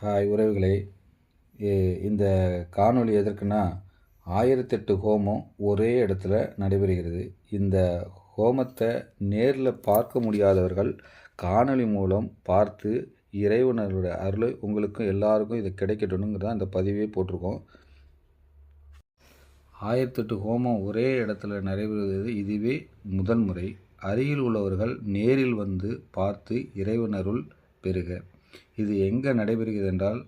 Hi உறவுகளே. இந்த காணொளி எதற்குன்னா ஆயிரத்தெட்டு ஹோமம் ஒரே இடத்துல நடைபெறுகிறது. இந்த ஹோமத்தை நேரில் பார்க்க முடியாதவர்கள் காணொளி மூலம் பார்த்து இறைவனரோட அருள் உங்களுக்கும் எல்லாருக்கும் இது கிடைக்கட்டணுங்கிறத அந்த இந்த பதிவே போட்டிருக்கோம். ஆயிரத்தெட்டு ஹோமம் ஒரே இடத்துல நடைபெறுவது இதுவே முதன்முறை. அருகில் உள்ளவர்கள் நேரில் வந்து பார்த்து இறைவனருள் பெறுக. இது எங்கே நடைபெறுகிறது என்றால்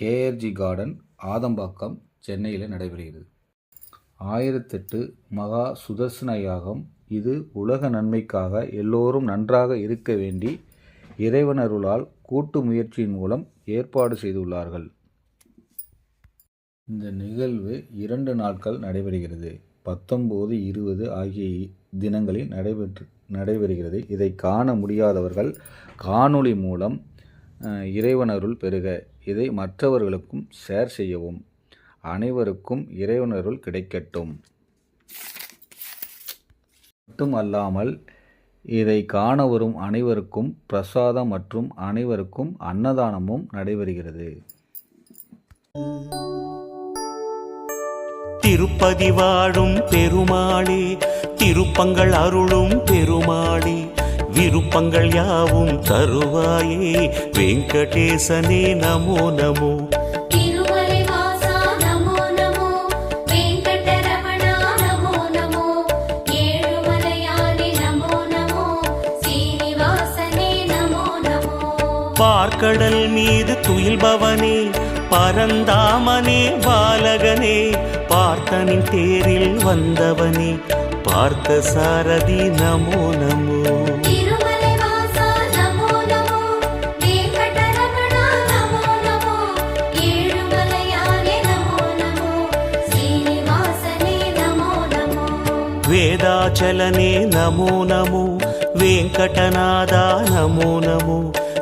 கேஆர்ஜி கார்டன் ஆதம்பாக்கம் சென்னையில் நடைபெறுகிறது. ஆயிரத்தெட்டு மகா சுதர்சன யாகம். இது உலக நன்மைக்காக எல்லோரும் நன்றாக இருக்க வேண்டி இறைவனருளால் கூட்டு முயற்சியின் மூலம் ஏற்பாடு செய்துள்ளார்கள். இந்த நிகழ்வு இரண்டு நாட்கள் நடைபெறுகிறது. பத்தொம்போது இருபது ஆகிய தினங்களில் நடைபெற்று நடைபெறுகிறது. இதை காண முடியாதவர்கள் காணொளி மூலம் இறைவனருள் பெறுக இதை மற்றவர்களுக்கும் ஷேர் செய்யவும். அனைவருக்கும் இறைவனருள் கிடைக்கட்டும். மட்டும் அல்லாமல் இதை காண வரும் அனைவருக்கும் பிரசாதம் மற்றும் அனைவருக்கும் அன்னதானமும் நடைபெறுகிறது. திருப்பதி வாழும் பெருமாளே திருப்பங்கள் அருளும் பெருமாளே விருப்பங்கள் யாவும் தருவாயே. வெங்கடேசனே நமோ நமோ. பார்க்கடல் மீது துயில்பவனே பரந்தாமனே பாலகனே. பார்த்தனின் தேரில் வந்தவனே பார்த்த சாரதி நமோ நமோ. వేదాచలనే నమో నమో వెంకటనాదా నమో నమో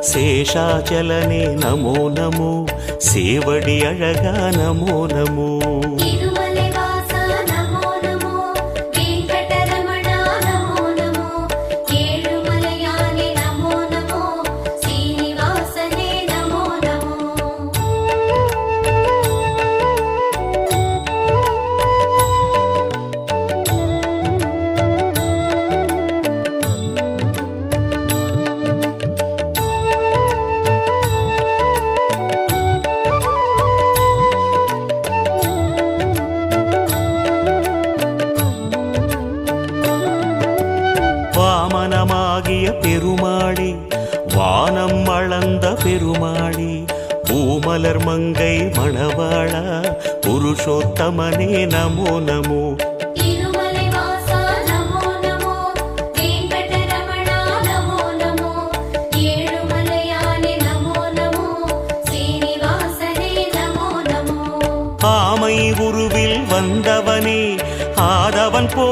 శేషాచలనే నమో నమో సేవడి అழகா నమో నమో வாழிய பெருமாளே வானம் அளந்த பெருமாளே பூமலர் மங்கை மணவாளா புருஷோத்தமனே நமோ நமோ. ஆமை உருவில் வந்தவனே ஆதவன் போ